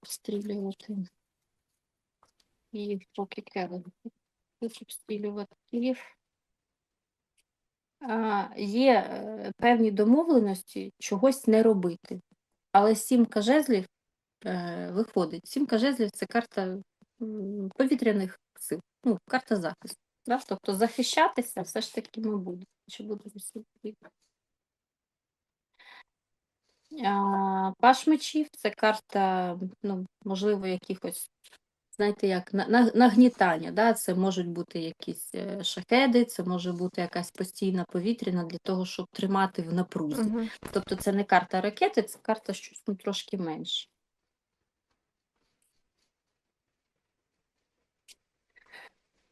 обстрілювати Київ, поки Келен. Тут обстрілювати Київ. А, є е, певні домовленості чогось не робити. Але сімка жезлів е, виходить. Сімка жезлів це карта повітряних сил, ну, карта захисту. Да? Тобто захищатися все ж таки ми будемо. Чи буде а, Паш мечів це карта, ну, можливо, якихось, знаєте, як на- на- нагнітання. Да? Це можуть бути якісь е, шахеди, це може бути якась постійна повітряна для того, щоб тримати в напрузі. Угу. Тобто це не карта ракети, це карта щось ну, трошки менше.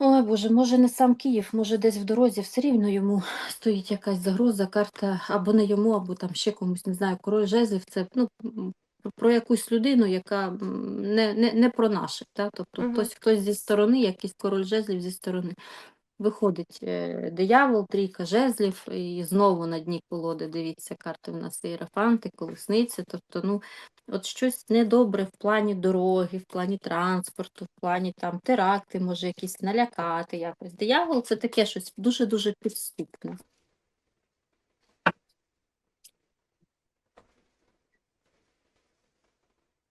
Ой, Боже, може не сам Київ, може десь в дорозі все рівно йому стоїть якась загроза, карта або не йому, або там ще комусь, не знаю, король жезлів, це ну, про якусь людину, яка не, не, не про наших. Тобто угу. хтось, хтось зі сторони, якийсь король жезлів зі сторони. Виходить е, диявол, трійка жезлів, і знову на дні колоди, дивіться, карти в нас іерафанти, колесниці. Тобто, ну, от щось недобре в плані дороги, в плані транспорту, в плані там теракти, може якісь налякати якось. Диявол це таке щось дуже-дуже підступне.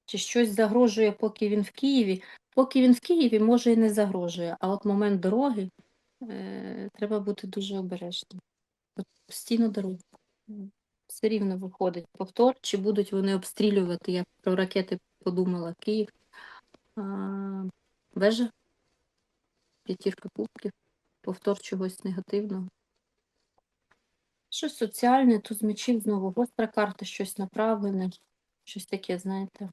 Чи щось загрожує, поки він в Києві. Поки він в Києві, може і не загрожує, а от момент дороги е, треба бути дуже обережним. Постійно дорогу. Все рівно виходить повтор, чи будуть вони обстрілювати, я про ракети подумала, Київ. А, вежа, п'ятірка кубків, повтор чогось негативного. Щось соціальне, тут з мечів знову гостра карта, щось направлене, щось таке, знаєте.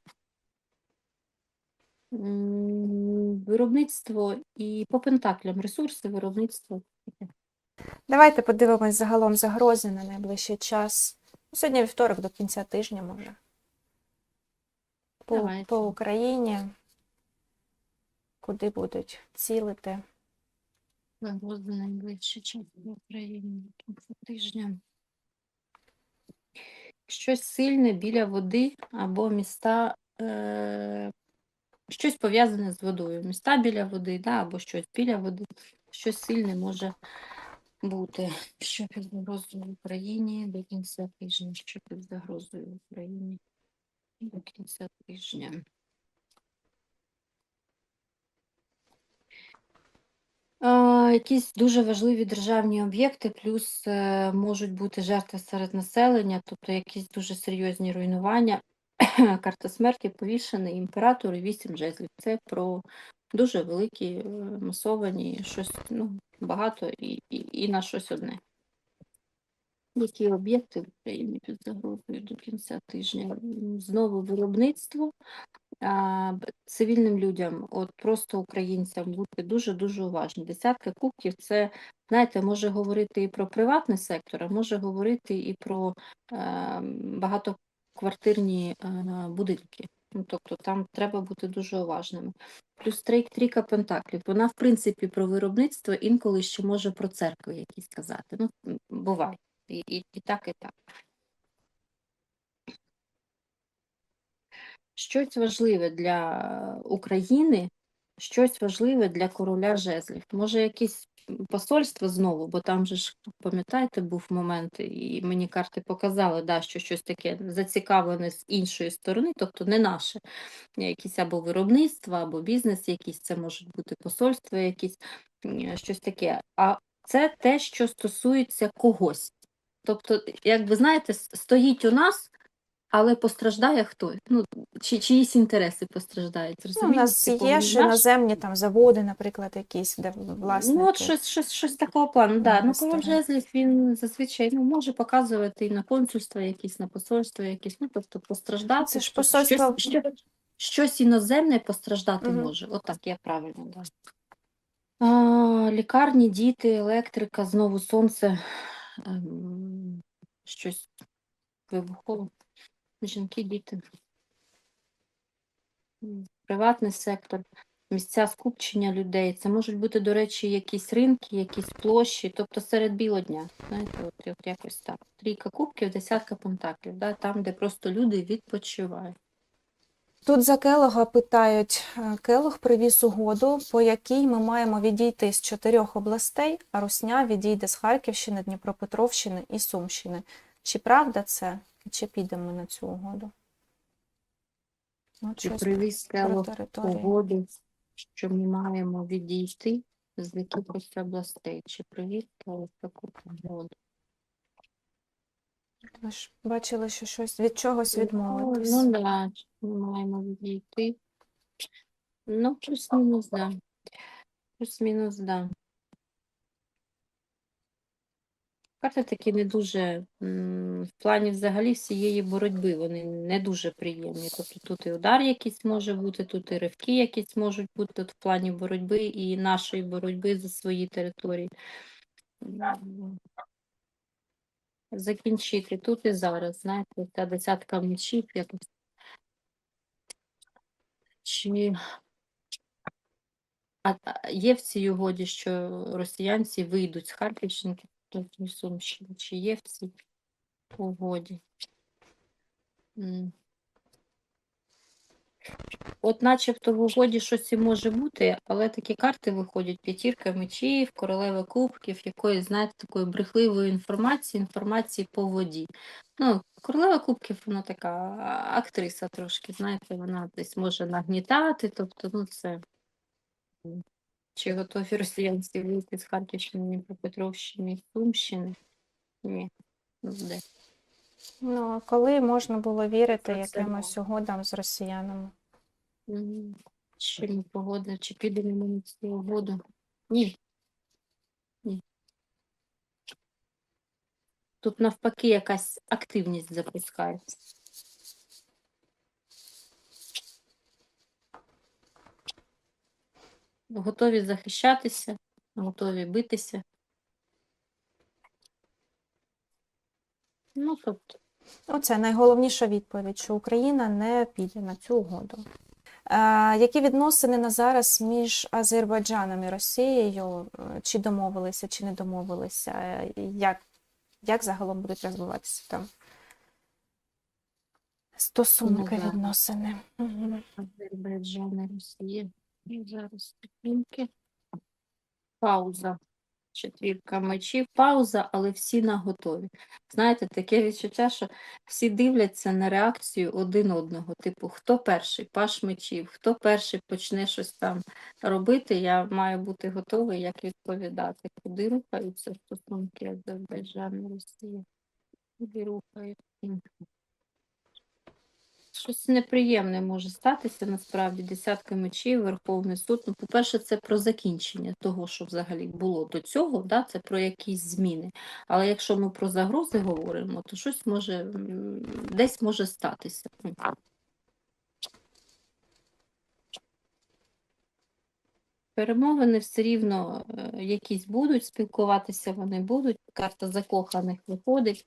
Виробництво і по пентаклям ресурси, виробництво. Давайте подивимось загалом загрози на найближчий час. Ну, Сьогодні вівторок до кінця тижня, може. По, Давайте. по Україні. Куди будуть цілити? Загрози на найближчий час в Україні до кінця тижня. Щось сильне біля води або міста, е, щось пов'язане з водою. Міста біля води, да, або щось біля води. Щось сильне може бути. Що під загрозою в Україні до кінця тижня? Що під загрозою в Україні до кінця тижня? Якісь дуже важливі державні об'єкти, плюс е, можуть бути жертви серед населення, тобто якісь дуже серйозні руйнування. Карта смерті, повішений імператор і вісім жезлів. Це про дуже великі, е, масовані, щось ну, багато і, і, і на щось одне. Які об'єкти в Україні під загрозою до кінця тижня? Знову виробництво, а, цивільним людям, от просто українцям бути дуже-дуже уважні. Десятка кубків це, знаєте, може говорити і про приватний сектор, а може говорити і про е, багатоквартирні е, будинки. Ну, тобто там треба бути дуже уважними. Плюс трійка пентаклів. Вона, в принципі, про виробництво інколи ще може про церкви якісь казати. Ну, буває. І, і, і так, і так. Щось важливе для України, щось важливе для короля жезлів. Може, якесь посольство знову, бо там же ж, пам'ятаєте, був момент, і мені карти показали, да, що щось таке зацікавлене з іншої сторони, тобто не наше. Якісь або виробництво, або бізнес якийсь, це можуть бути посольства якісь, щось таке. А це те, що стосується когось. Тобто, як ви знаєте, стоїть у нас, але постраждає хтось. Ну, чи, чиїсь інтереси постраждають. Ну, у нас Типу, є ж наш- іноземні там заводи, наприклад, якісь, де власники. Ну, от щось, щось, щось такого плану. Да. Ну, король інвестори. жезлів, він зазвичай ну, може показувати і на консульства якісь, на посольства якісь, ну, тобто постраждати. Це ж щось- посольство- Щось, щось, щось іноземне постраждати Мгм. може. Отак, я правильно, да. А, лікарні, діти, електрика, знову сонце, ем, щось вибухове. Жінки, діти. Приватний сектор, місця скупчення людей. Це можуть бути, до речі, якісь ринки, якісь площі, тобто серед білого дня. Знаєте, от, от якось так. Трійка кубків, десятка пентаклів, да, там, де просто люди відпочивають. Тут за Келога питають, е, Келог привіз угоду, по якій ми маємо відійти з чотирьох областей, а Русня відійде з Харківщини, Дніпропетровщини і Сумщини. Чи правда це? Чи підемо ми на цю угоду? Ну, Чи щось привіз про Келог територію. угоду, що ми маємо відійти з якихось областей? Чи привіз Келог таку угоду? Ви ж бачили, що щось від чогось Ну, відмовитись. Ну, да, ми маємо відійти. Ну, плюс-мінус, да. Плюс-мінус, да. Карти такі не дуже, в плані взагалі всієї боротьби, вони не дуже приємні. Тобто тут і удар якийсь може бути, тут і ривки якісь можуть бути тут в плані боротьби і нашої боротьби за свої території. Закінчити тут і зараз, знаєте, ця десятка мечів якось. Чи а, є в цій угоді, що росіянці вийдуть з Харківщини, з Сумщини? Чи є в цій угоді? М. От начебто в угоді щось і може бути, але такі карти виходять п'ятірка мечів, королева кубків, якоїсь, знаєте, такої брехливої інформації, інформації по воді. Ну, королева кубків, вона така актриса трошки, знаєте, вона десь може нагнітати, тобто, ну це. Чи готові росіянці вийти з Харківщини, Дніпропетровщини і Сумщини? Ні. Ну, де? Ну, а коли можна було вірити якимось угодам з росіянами? М, Чи ми погода, чи підемо на цю угоду? Ні. Ні. Тут навпаки якась активність запускається. Готові захищатися, готові битися. Ну, тобто, Оце найголовніша відповідь, що Україна не піде на цю угоду. Е, які відносини на зараз між Азербайджаном і Росією? Е, Чи домовилися, чи не домовилися? Е, Як, як загалом будуть розвиватися там стосунки, Ну, да. відносини? Азербайджан і Росія. І Зараз секундки. Пауза. Четвірка мечів, пауза, але всі на готові. Знаєте, таке відчуття, що всі дивляться на реакцію один одного. Типу, хто перший, паш мечів, хто перший почне щось там робити, я маю бути готовий, як відповідати. Куди рухаються стосунки Азербайджан і Росія? Куди рухаються? Щось неприємне може статися насправді десятка мечів, Верховний суд. Ну, по-перше, це про закінчення того, що взагалі було до цього, да? це про якісь зміни. Але якщо ми про загрози говоримо, то щось може десь може статися. Перемовини все рівно е, якісь будуть, спілкуватися вони будуть. Карта закоханих виходить.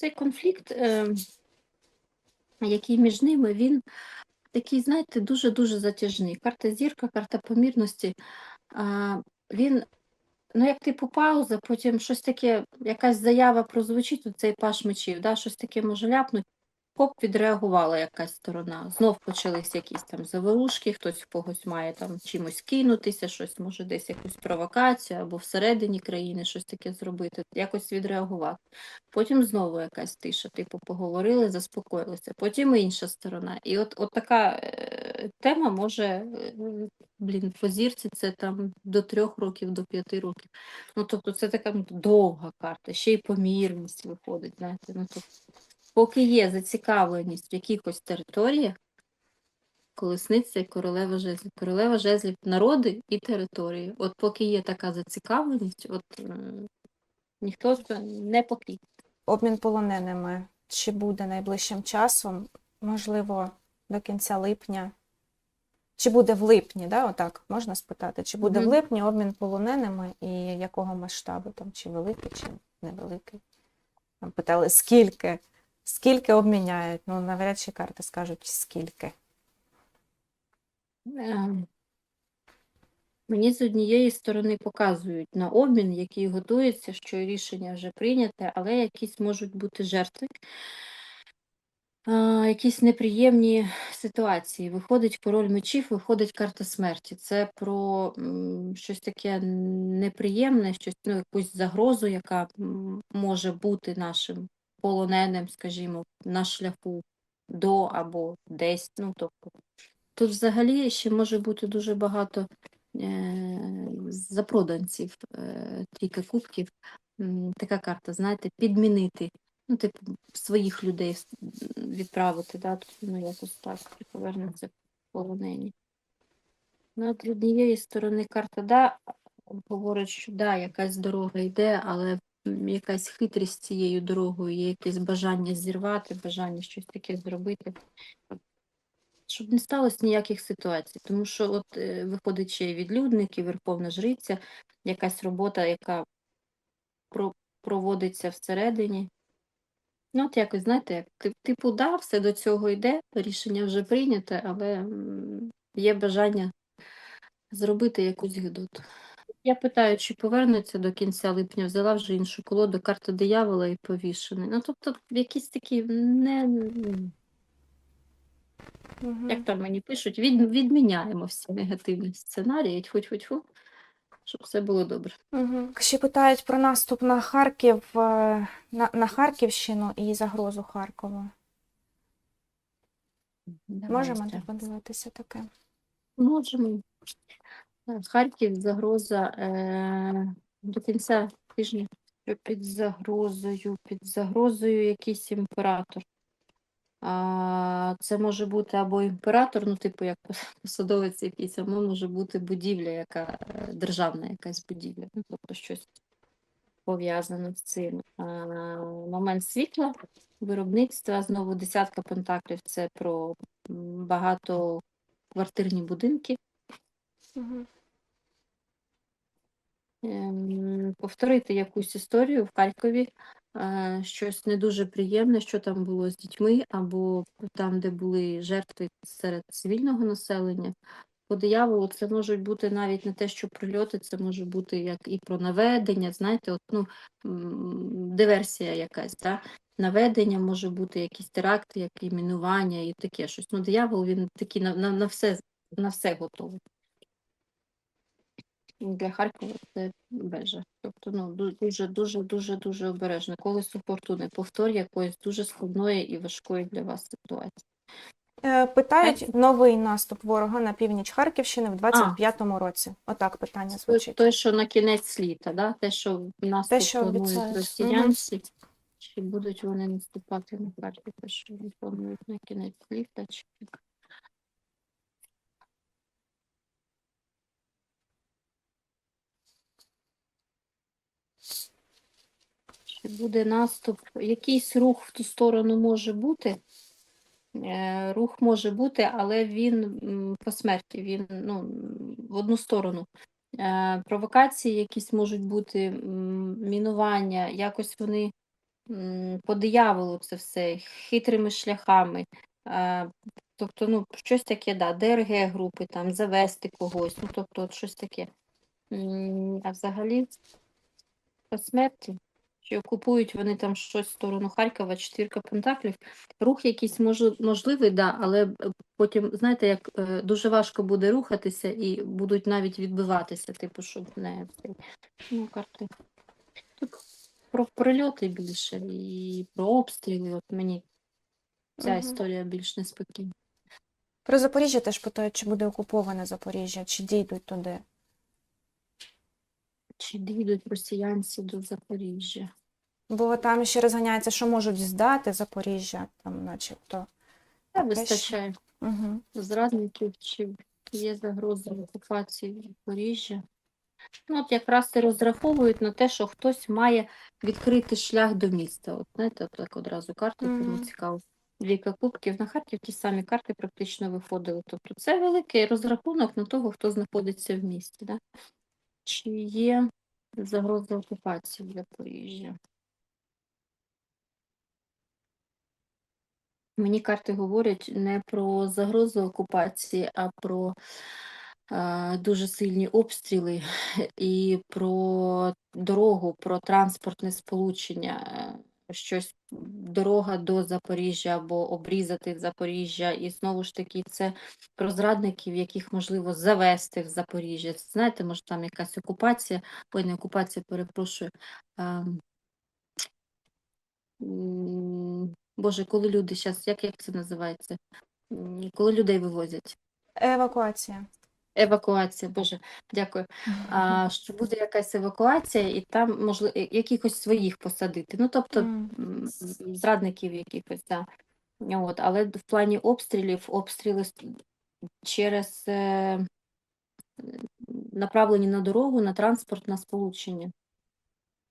Цей конфлікт, е, який між ними, він такий, знаєте, дуже-дуже затяжний. Карта зірка, карта помірності. Він, ну, як типу пауза, потім щось таке, якась заява прозвучить, у цей паш мечів, да, щось таке може ляпнуть. Хоп, відреагувала якась сторона. Знов почались якісь там заворушки, хтось в когось має там чимось кинутися, щось може десь якусь провокацію або всередині країни щось таке зробити, якось відреагувати. Потім знову якась тиша, типу, поговорили, заспокоїлися. Потім інша сторона. І от, от така е, тема може, е, блін, по зірці це там до трьох років, до п'яти років. Ну, тобто це така ну, довга карта, ще й помірність виходить, знаєте. Ну, тобто, поки є зацікавленість в якихось територіях, колесниця і королева жезлів. Королева жезлів народи і території. От поки є така зацікавленість, от ніхто не покій. Обмін полоненими чи буде найближчим часом, можливо, до кінця липня. Чи буде в липні, да, отак можна спитати, чи буде в липні обмін полоненими і якого масштабу там, чи великий, чи невеликий? Там питали, скільки? Скільки обміняють? Ну, навряд чи карти скажуть, скільки. Ем, Мені з однієї сторони показують на обмін, який готується, що рішення вже прийняте, але якісь можуть бути жертви, якісь неприємні ситуації. Виходить король мечів, виходить карта смерті. Це про щось таке неприємне, щось, ну, якусь загрозу, яка може бути нашим полоненим, скажімо, на шляху до або десь. Ну, тобто, тут взагалі ще може бути дуже багато е, запроданців е, трійка кубків. Така карта, знаєте, підмінити. Ну, типу, своїх людей відправити, да, тут, ну, якось так, і повернеться полонені. Ну, з однієї сторони карта да, говорить, що да, якась дорога йде, але якась хитрість цією дорогою, є якесь бажання зірвати, бажання щось таке зробити. Щоб не сталося ніяких ситуацій, тому що от е, виходить ще й відлюдник, верховна жриця, якась робота, яка про, проводиться всередині. Ну, от якось, знаєте, як типу, да, все до цього йде, рішення вже прийняте, але є бажання зробити якусь гидоту. Я питаю, чи повернуться до кінця липня, взяла вже іншу колоду, карта диявола і повішений. Ну, тобто, якісь такі не. Мгм. Як там мені пишуть, від, відміняємо всі негативні сценарії, тьфу-тьфу-тьфу, щоб все було добре. Мгм. Ще питають про наступ на Харків, е, на, на Харківщину і загрозу Харкову. Можемо Давайте. так подивитися таке? Можемо. Е, Харків загроза е, до кінця тижня. Що Під загрозою, під загрозою якийсь імператор. А, це може бути або імператор, ну, типу, як посадовець якийсь, або може бути будівля, яка е, державна якась будівля, ну, тобто щось пов'язане з цим. А, момент світла, виробництва, знову десятка пентаклів це про м, багатоквартирні будинки. Мгм. Ем, повторити якусь історію в Харкові, е, щось не дуже приємне, що там було з дітьми, або там, де були жертви серед цивільного населення. По дияволу це можуть бути навіть не те, що прильоти, це може бути як і про наведення, знаєте, от, ну, диверсія якась, да? наведення, може бути якісь теракти, як і мінування і таке щось. Ну, диявол він такий на, на, на, все, на все готовий. Для Харкова це бежа. Тобто, ну дуже, дуже, дуже, дуже обережно. Колесо фортуни, повтор якоїсь дуже складної і важкої для вас ситуації. Е, Питають новий наступ ворога на північ Харківщини в 25-му році. Отак питання звучить. той, що на кінець літа, да? те, що в нас Те, що планують росіянці, чи будуть вони наступати на Харків, те, що вони планують на кінець літа, чи Чи буде наступ? Якийсь рух в ту сторону може бути. Е, Рух може бути, але він по смерті, він ну, в одну сторону. Е, Провокації якісь можуть бути, мінування, якось вони по дияволу це все, хитрими шляхами. Е, Тобто, ну, щось таке, да, ДРГ групи, там, завести когось, ну, тобто, от щось таке. А взагалі, по смерті, чи окупують вони там щось в сторону Харкова, четвірка пентаклів. Рух якийсь мож, можливий, да, але е, потім, знаєте, як е, дуже важко буде рухатися і будуть навіть відбиватися, типу, щоб не ну, карти. Тут про прильоти більше і про обстріли. От мені ця Мгм. історія більш неспокійна. Про Запоріжжя теж питають, чи буде окуповане Запоріжжя, чи дійдуть туди. Чи дійдуть росіянці до Запоріжжя? Бо там ще розганяється, що можуть здати Запоріжжя, там начебто. Та вистачає. Угу. зрадників, чи є загроза окупації Запоріжжя. Ну, от якраз і розраховують на те, що хтось має відкрити шлях до міста. От знаєте, от так одразу карти, кому Мгм. цікаво. Двійка кубків на Харків ті самі карти практично виходили. Тобто це великий розрахунок на того, хто знаходиться в місті. Да? Чи є загроза окупації Запоріжжя? Мені карти говорять не про загрозу окупації, а про е, дуже сильні обстріли і про дорогу, про транспортне сполучення. е, Щось дорога до Запоріжжя або обрізати Запоріжжя. І знову ж таки, це про зрадників, яких можливо завести в Запоріжжя. Знаєте, може там якась окупація, ой, не окупація, перепрошую. ем, Боже, коли люди зараз, як, як це називається? Коли людей вивозять. Евакуація. Евакуація, Боже, дякую. А, що буде якась евакуація, і там можливо якихось своїх посадити. Ну, тобто зрадників якихось, да. От, але в плані обстрілів, обстріли через е, направлені на дорогу, на транспорт, на сполучення.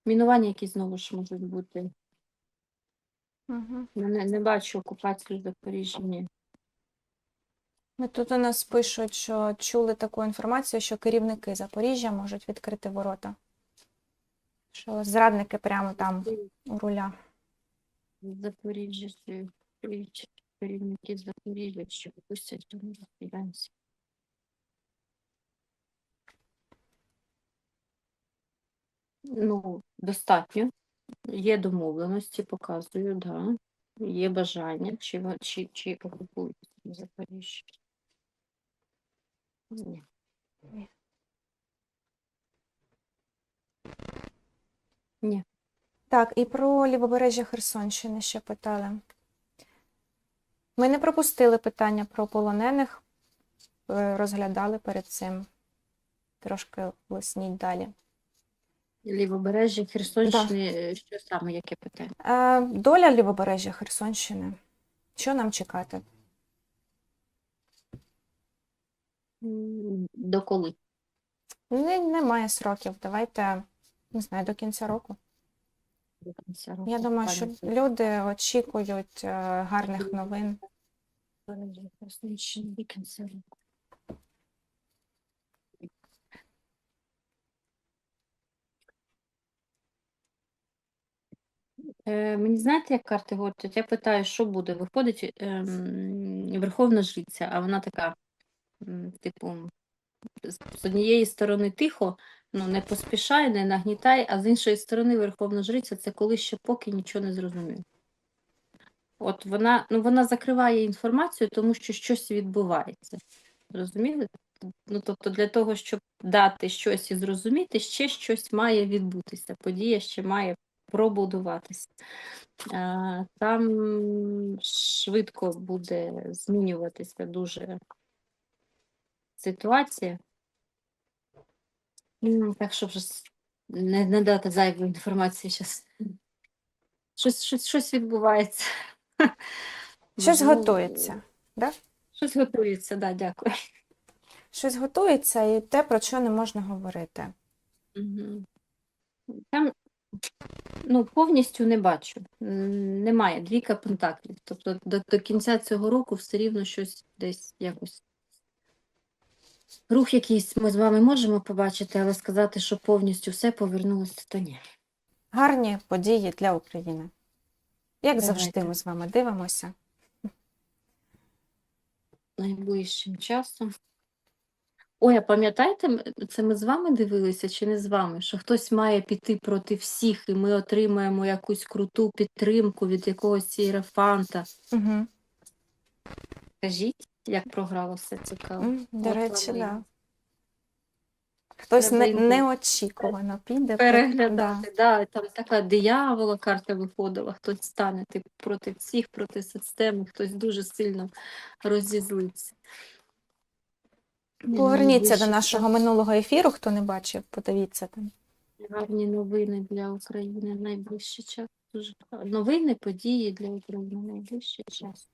Мінування, які знову ж можуть бути. Я Не, не бачу окупацію Запоріжжя. Ні. Ну, Тут у нас пишуть, що чули таку інформацію, що керівники Запоріжжя можуть відкрити ворота. Що зрадники прямо там у руля. Запоріжжя, керівники- Запоріжжя, що пустять тому розповідаємося. Ну, достатньо. Є домовленості, показую, да. Є бажання, чи, чи, чи окупують Запоріжжя. Ні. Ні. Так, і про лівобережжя Херсонщини ще питали. Ми не пропустили питання про полонених, е, розглядали перед цим. Трошки лисніть далі. Лівобережжя Херсонщини, е, що саме, яке питання? Е, доля лівобережжя Херсонщини. Що нам чекати? До коли? Не, немає сроків. Давайте, не знаю, до кінця року. До кінця Я року, думаю, що люди очікують е, гарних новин. До кінця року. Е, мені знаєте, як карти говорять? Я питаю, що буде? Виходить ем, Верховна Жриця, а вона така, типу, з з однієї сторони тихо, ну не поспішай, не нагнітай, а з іншої сторони Верховна Жриця це коли ще поки нічого не зрозумів. От вона, ну вона закриває інформацію, тому що щось відбувається. Розуміли? Ну, тобто, для того, щоб дати щось і зрозуміти, ще щось має відбутися. Подія ще має пробудуватися. Там швидко буде змінюватися дуже ситуація. Так, щоб вже не, не дати зайвої інформації зараз. Щось, щось, щось відбувається. Щось готується. Да? Щось готується, да, дякую. Щось готується і те, про що не можна говорити. Там ну, повністю не бачу. Немає двійка пентаклів. Тобто до, до кінця цього року все рівно щось десь якось. Рух якийсь ми з вами можемо побачити, але сказати, що повністю все повернулося, то ні. Гарні події для України. Як завжди, ми з вами дивимося. Найближчим часом. Ой, а пам'ятаєте, це ми з вами дивилися чи не з вами? Що хтось має піти проти всіх, і ми отримаємо якусь круту підтримку від якогось іерофанта. Угу. Скажіть, як програло все цікаво. До От речі, вам і да. Хтось не, неочікувано піде. переглядати. Да. там така диявола карта виходила, хтось стане типу, проти всіх, проти системи, хтось дуже сильно розізлиться. Поверніться до нашого минулого ефіру, хто не бачив, подивіться там. Гарні новини для України найближчий час. Новини, події для України найближчий час.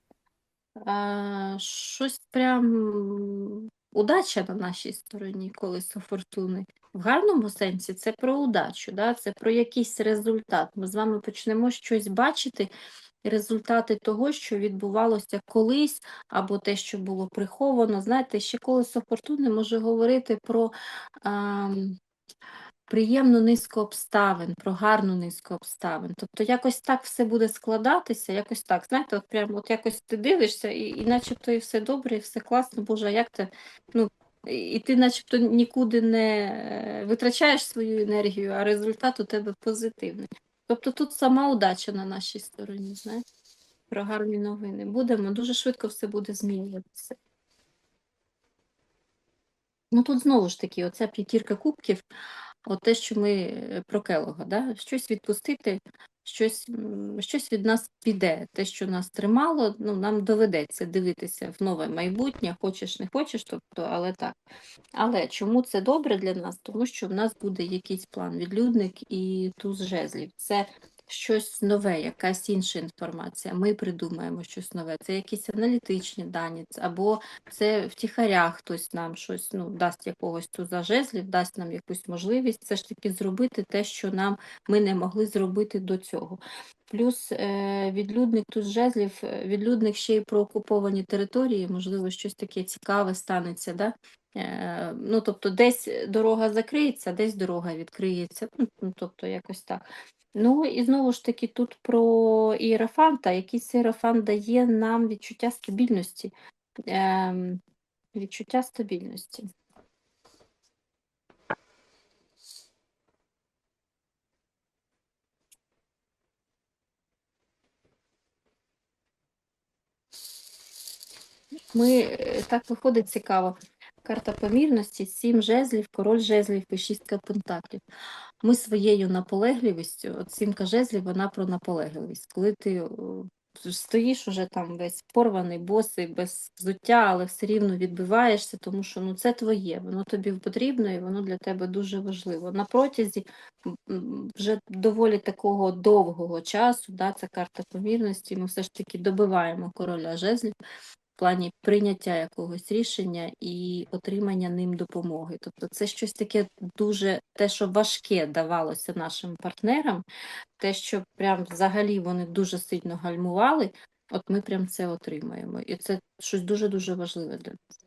А, щось прям удача на нашій стороні, колесо фортуни. В гарному сенсі це про удачу, да? це про якийсь результат. Ми з вами почнемо щось бачити, результати того, що відбувалося колись, або те, що було приховано. Знаєте, ще колесо фортуни може говорити про. ам, приємну низку обставин, про гарну низку обставин. Тобто якось так все буде складатися, якось так. Знаєте, от прям от якось ти дивишся, і, і начебто і все добре, і все класно, Боже, а як ти, ну, і і ти начебто нікуди не е, витрачаєш свою енергію, а результат у тебе позитивний. Тобто тут сама удача на нашій стороні, знаєте, про гарні новини. Будемо, дуже швидко все буде змінюватися. Ну тут знову ж таки, оця п'ятірка кубків, от те, що ми е, про Келога, да? щось відпустити, щось, щось від нас піде. Те, що нас тримало, ну, нам доведеться дивитися в нове майбутнє, хочеш, не хочеш, тобто, але так. Але чому це добре для нас? Тому що в нас буде якийсь план, відлюдник і туз жезлів. Це щось нове, якась інша інформація. Ми придумаємо щось нове. Це якісь аналітичні дані, або це втіхаря хтось нам щось ну, дасть якогось туза жезлів, дасть нам якусь можливість все ж таки зробити те, що нам ми не могли зробити до цього. Плюс е, відлюдник тут жезлів, е, відлюдник ще й про окуповані території, можливо, щось таке цікаве станеться. Да? Е, ну, тобто, десь дорога закриється, десь дорога відкриється. Ну, тобто, якось так. Ну і знову ж таки тут про іерофанта. Якийсь іерофант дає нам відчуття стабільності. Ем, відчуття стабільності. Ми е, так виходить цікаво. Карта помірності, сім жезлів, король жезлів і шістка пентаклів. Ми своєю наполегливістю, от сімка жезлів, вона про наполегливість. Коли ти стоїш уже там весь порваний, босий, без взуття, але все рівно відбиваєшся, тому що ну, це твоє, воно тобі потрібно і воно для тебе дуже важливо. На протязі вже доволі такого довгого часу, да, це карта помірності, ми все ж таки добиваємо короля жезлів плані прийняття якогось рішення і отримання ним допомоги. Тобто це щось таке дуже те, що важке давалося нашим партнерам, те, що прям взагалі вони дуже сильно гальмували, от ми прям це отримаємо. І це щось дуже-дуже важливе для нас.